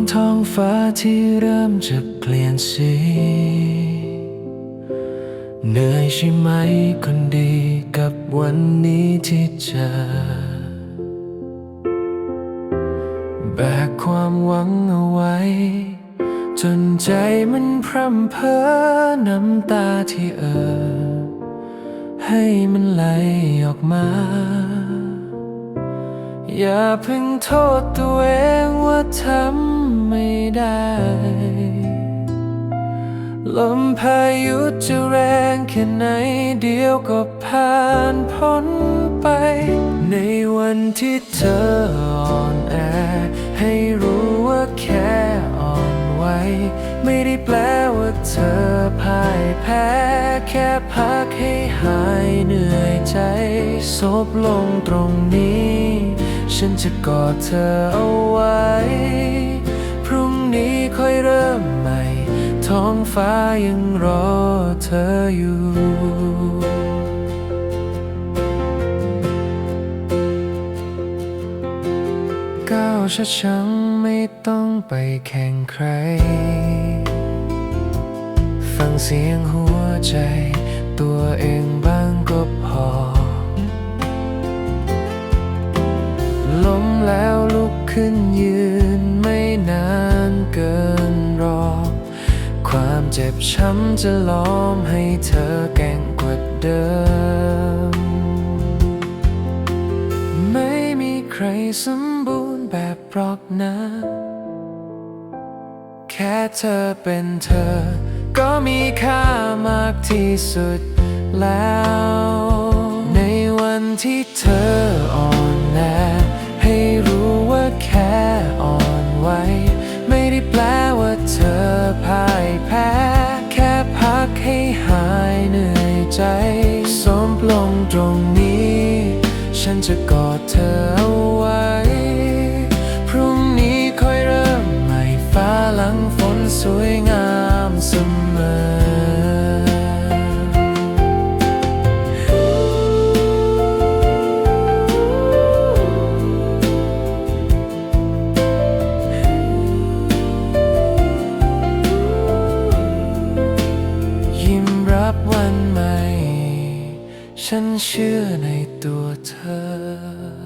มองท้องฟ้าที่เริ่มจะเปลี่ยนสี เหนื่อยใช่ไหมคนดีกับวันนี้ที่เจอ แบกความหวังเอาไว้ จนใจมันพร่ำเพ้อน้ำตาที่เออให้มันไหลออกมาอย่าเพิ่งโทษตัวเองว่าทำ พายุจะแรงแค่ไหนเดียวก็ผ่านพ้นไป ในวันที่เธออ่อนแอ ให้รู้ว่าแค่อ่อนไหวไม่ได้แปลว่าเธอพ่ายแพ้ แค่พักให้หายเหนื่อยใจซบลงตรงนี้ ฉันจะกอดเธอเอา องฟ้ายังรอเธออยู่ก้าวช้าๆไม่ต้องไปแข่งใคร ฟังเสียงหัวใจ ตัวเองบ้างก็พอ ล้มแล้วลุกขึ้นยืน เจ็บช้ำจะล้อมให้เธอแก่งกว่าเดิม ไม่มีใครสมบูรณ์แบบหรอกนะ แค่เธอเป็นเธอ ก็มีค่ามากที่สุดแล้ว ในวันที่เธออ่อน ใจสมลงตรงนี้ ฉันจะกอดเธอเอาไว้ พรุ่งนี้ค่อยเริ่มใหม่ฟ้าหลังฝนสวยงามเสมอ ฉันเชื่อในตัวเธอ